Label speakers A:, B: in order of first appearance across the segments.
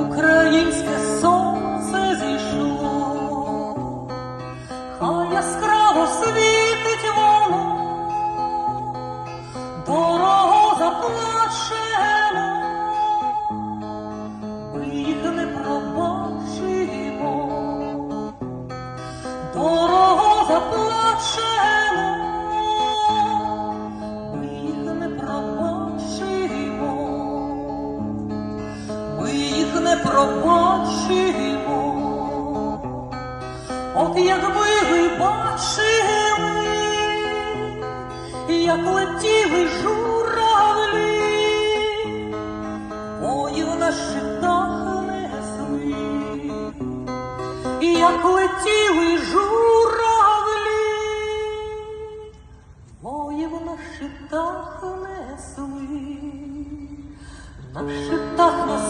A: Українське сонце дорого ми їх не пробачимо. Ми їх не пробачимо, от якби ви бачили, як летіли журавлі, воїв на щитах несли, як летіли журавлі, на щитах несли. На щитах несли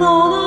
A: ne olur.